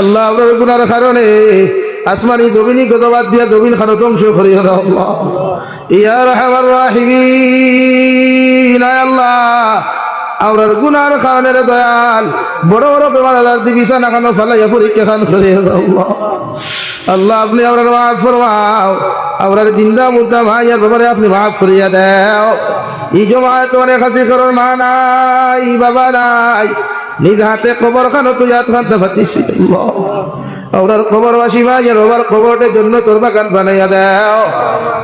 আল্লাহ আপনার গুনার কারণে আসমানি জমিনি গতবাদ দিয়া জমিন খানো ধ্বংস করিয়া ইয়া রহমান রাহিমিন, আয় আল্লাহ। আমরার গুনার কারণে দয়াল, বড় বড় বেমার আজার দি বিছানা খানো পরীক্ষা খান আল্লাহ। আপনি আমরা মাফ ফরমাও। আমরার জিন্দা মুদ্দা ভাইয়ার ব্যাপারে আপনি মাফ করিয়া দাও। এই জমায় তোমার কাছে করোর মা নাই, বাবা নাই। নিজ হাতে কবর খানো তুই হাত খানতে পারতিস ওনার কবর বাসি ভাইয়ের বাবার কবরের জন্য তোর বাগান বানাইয়া দাও।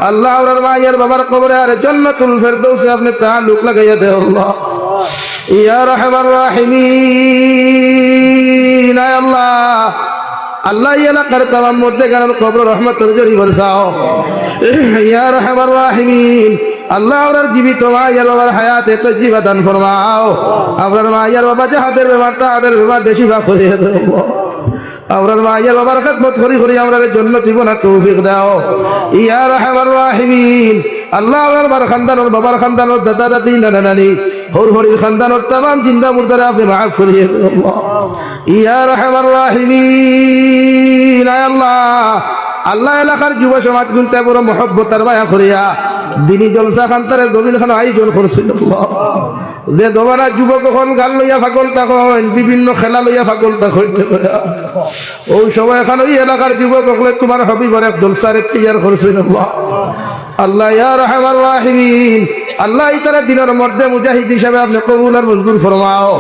আল্লাহ ওনার মায়ের বাবার কবরে আর জন্য তুল ফের দৌসে আপনি তালুক লাগাইয়া দেও আল্লাহ। ইয়া রহমান। রাহিমিন আল্লাহ। আল্লাহ এলাকার তামাম মধ্যে কেন কবর রহমতের জরি বরসাও ইয়া রহমান রাহিমিন। আল্লাহ আপনার জীবিত মায়ের বাবার হায়াতে তো জীবাদান ফরমাও। আপনার মায়ের বাবা যাহাদের বেমারটা হাতের বেমার বেশি ভাগ করে দেবো। আমরার মায়ের বাবার খেদমত করি করি আমরা জন্য জীবনের তৌফিক দাও। ইয়া রহমান রাহিমিন। আল্লাহ আমার বার খানদানোর বাবার খানদানোর দাদা দাদি নানা নানি হর হরির খানদানোর তাম জিন্দা মুর্দারে আপনি মাফ করিয়ে। ইয়া রহমান। রাহিমিন আল্লাহ। আল্লাহ এলাকার যুব সমাজ গুনতে বড় মহব্বতার মায়া করিয়া দিনী জলসা খান্তারে দলিল খান আয়োজন করছিল। যে দোবারা যুবক এখন গান লইয়া ফাগল তখন বিভিন্ন খেলা লইয়া ফাগল তখন ওই সময় এখন ওই এলাকার যুবক হলে তোমার হবি এক জলসারে তৈয়ার করছিল আল্লাহ রহমান রাহিমিন। আল্লাহ ইতারা দিনের মধ্যে মুজাহিদ হিসাবে আপনি কবুল আর মজদুর ফরমাও।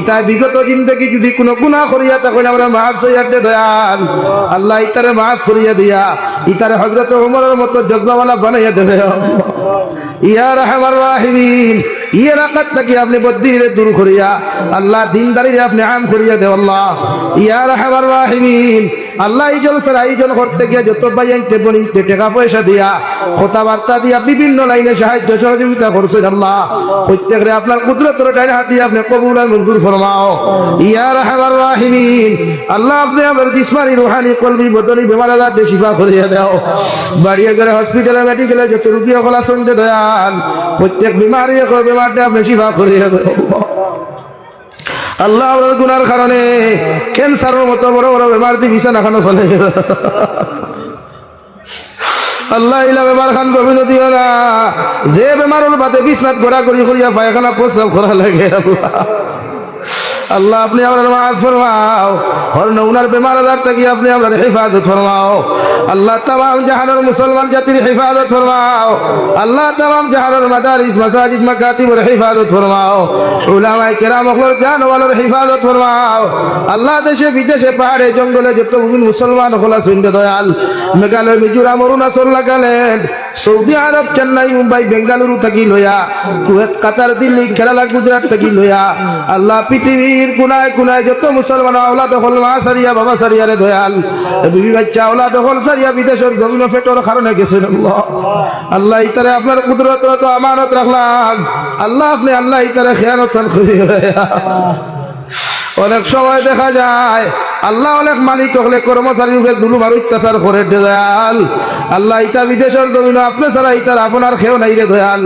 ইতা বিগত জিন্দগি যদি কোনো গুণা করিয়া তখন আমরা মাফ সইয়া দে দয়াল। আল্লাহ ইতারে মাফ করিয়া দিয়া ইতারে হজরত উমরের মতো যজ্ঞওয়ালা বানাইয়া দেবে। ইয়া রহমান রাহিমিন। ই এলাকার থেকে আপনি বদ্দিরে দূর করিয়া, আল্লাহ দিনদারিরে আপনি আম করিয়া আল্লাহ। ইয়া রাহিমিন, আল্লাহ আয়োজন করতে যত টাকা পয়সা দিয়া, কথাবার্তা দিয়া বিভিন্ন লাইনে সাহায্য সহযোগিতা করছেন আল্লাহ। প্রত্যেকরে আপনার কুদরতর হাত আপনি কবুল মঞ্জুর ফরমাও। ইয়া রাহিমিন, আল্লাহ আপনি আমার রুহানি কলবি বদলি বেমার আজার শিফা করিয়া দাও। বাড়িয়ে গেলে হসপিটালে মেডিকেলে যত রুগী সকল আসন দয়াল, প্রত্যেক বিমারি বেমারটা বেশি ভাগ করিয়া যাবে আল্লাহ আপনার গুনার কারণে ক্যান্সারের মতো বড় বড় বেমার দিয়ে ফেলে আল্লাহ যে বিছনাত ঘোরা করি করিয়া পায়খানা প্রস্রাব করা লাগে আল্লাহ, আপনি আপনার মাফ ফরমাও। হর নৌনার বেমার আজার থেকে আপনি আপনার হেফাজত ফরমাও। আল্লাহ তামাম জাহানের মুসলমান জাতির হেফাজত ফরমাও। আল্লাহ তামাম জাহানের মাদারিস, মাসাজিদ মাকাতিবর হেফাজত ফরমাও। উলামায়ে কেরাম অখলর জানওয়ালের হেফাজত ফরমাও। আল্লাহ দেশে, বিদেশে, পাহাড়ে, জঙ্গলে যত মুমিন মুসলমান হলা শুনতে দয়াল। মেঘালয়, মিজোরাম, অরুণাচল, নাগাল্যান্ড, সৌদি আরব, চেন্নাই, মুম্বাই, বেঙ্গালুরু থাকি লইয়া, কুয়েত, কাতার, দিল্লি, কেরালা, গুজরাট থাকি লইয়া, আল্লাহ পৃথিবীর কুনায় কুনায় যত মুসলমান আওলা দখল মা সারিয়া, বাবা সারিয়া রে দয়াল। বিবি বাচ্চা আওলা দখল সারিয়া বিদেশের জমিন ফেটর কারণে গেছে আল্লাহ। ইতারে আপনার কুদরত তো আমানত রাখলাম। আল্লাহ আপনি, আল্লাহ ইতারে খেয়ানত অনেক সময় দেখা যায় আল্লাহ অনেক মালিক হলে কর্মচারীর উপরে দুলুম আর অত্যাচার করে দয়াল। আল্লাহ ইতা বিদেশের দমিন আপনি ছাড়া ইতার আপনার খেও নাই, রে দয়াল।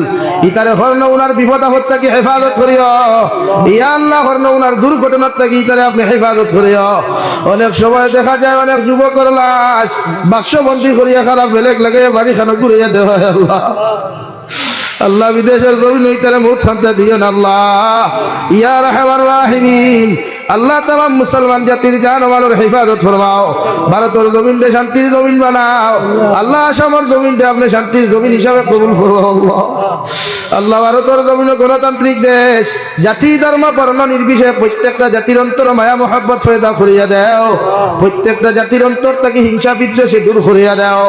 ইতারে হর্ণ উনার বিপদ আপদ থেকে হেফাজত করিও। ইয়া আল্লাহ, হর্ণ উনার দুর্ঘটনার থেকে ইতারে আপনি হেফাজত করিও। অনেক সময় দেখা যায় অনেক যুবকর লাশ বাক্সবন্দি করিয়া খারাপ ফেলেক লাগে বাড়ি খানো ঘুরিয়ে দেওয়া আল্লাহ। আল্লাহ বিদেশের জমিন হইতারে মুখ খান্তে দিও আল্লাহ। ইয়া রহমান রাহিমিন। আল্লাহ তামাম মুসলমান জাতির জান মালের হেফাজত ফরমাও। ভারতের জমিন দে শান্তির জমিন বানাও। আল্লাহ আসামর জমিন দে আপনি শান্তির জমিন হিসাবে কবুল ফরমাও আল্লাহ। ভারতের জমিন গণতান্ত্রিক দেশ। জাতি ধর্ম বর্ণ নির্বিশেষে প্রত্যেকটা জাতির অন্তর মায়া, মহাব্বত ফয়দা করিয়া দাও। প্রত্যেকটা জাতির অন্তর থেকে হিংসা, বিদ্বেষে দূর করিয়া দাও।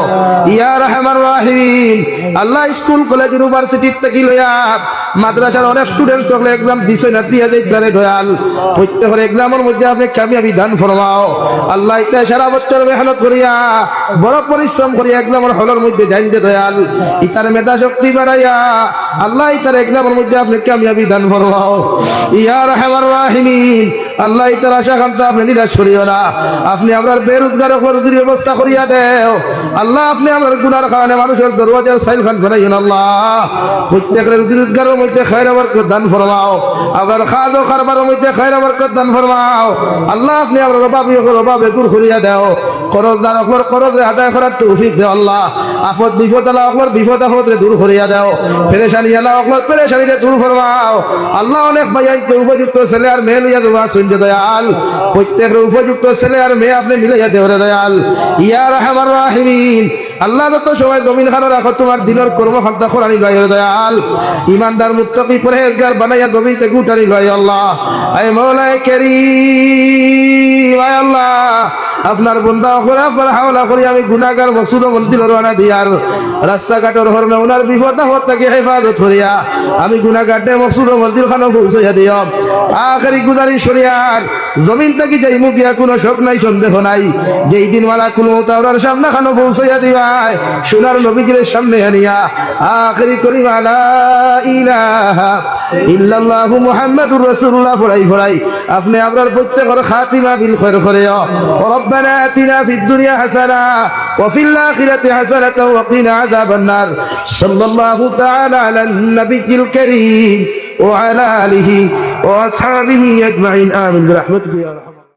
ইয়া রহমান রাহিমিন। আল্লাহ স্কুল, কলেজ ইউনিভার্সিটি থেকে লইয়া মাদ্রাসার অনেক স্টুডেন্ট সকলে এক্সাম দিছে না, দিয়া যাইতারে দয়াল। প্রত্যেকের এক্সামের মধ্যে আপনি কামিয়াবি দান ফরমাও। আল্লাহ ইতা সারা বছর মেহনত করিয়া, বড় পরিশ্রম করিয়া এক্সামের হলের মধ্যে জানতে দয়াল। ইতার মেধা শক্তি বাড়াইয়া, আল্লাহ ইতার এক্সামের মধ্যে আপনি কামিয়াবি দান ফরমাও। ইয়া রহমান রাহিমিন আল্লাহ ইতার আশা খান্তা আপনি নিরাশ করিও না। আপনি আপনার বেরোজগার রুজির ব্যবস্থা করিয়া দেও। আল্লাহ আপনি আপনার গুনার কারণে মানুষের দরওয়াজার সাইল খান বানাইন আল্লাহ। প্রত্যেকের রুজি রোজগারের মধ্যে খায়রা বরকত দান ফরমাও। আপনার খাদো খারবারের মধ্যে খায়রা বরকত দান ফরমাও। আল্লাহ আপনি আপনার অভাবী অভাবে দূর করিয়া দেও। করজ দান অকলর করজ আদায় করার তৌফিক দেও আল্লাহ। আপদ বিপদ আল্লাহ অকলর বিপদ রে দূর করিয়া দেও। পেরেশানি আল্লাহ অকলর পেরেশানি দূর ফরমাও। আল্লাহ অনেক ভাইয়াইতে উপযুক্ত ছেলে আর মেয়ে লইয়া দেওয়া দয়াল, প্রত্যেকের উপযুক্ত ছেলে আর মেয়ে আপনি মিলাইয়া দেও রে দয়াল। ইয়া রাহমার রাহিমিন। আল্লাহ যত সবাই জমিন খানো রাখো, তোমার দিনের কর্মক্ষমতা খোরানি লয় দয়াল। ইমানদার মুক্তি পরে বানাইয়া জমিতে গুটানি লয় আল্লাহ। আয় মৌলায় আল্লাহ আপনার বন্ধা করে আপনার হাওলা করি, আমি গুণাগার মসুদ মন্দির রানা দিয়ার রাস্তাঘাটের হরণে ওনার বিপদ হত তাকে হেফাজত করিয়া আমি গুণাঘাটে মসুদ মন্দির খানো পৌঁছাইয়া দিও আখেরি গুজারি সরিয়ার জমিন থেকে যাই মুখিয়া কোনো শোক নাই সন্দেহ নাই যেই দিন মালা কোনো তাওরার সামনে খানো পৌঁছাইয়া দিবাই সোনার নবীজির সামনে আনিয়া আখেরি করি মালা ইলাহা ইল্লাল্লাহু মুহাম্মাদুর রাসূলুল্লাহ ফড়াই ফড়াই আপনি আপনার প্রত্যেকের খাতিমা বিল খৈর করে ربنا آتنا في الدنيا حسنة وفي الآخرة حسنة وقنا عذاب النار صلى الله تعالى على النبي الكريم وعلى آله وأصحابه أجمعين. آمين برحمتك يا رحمن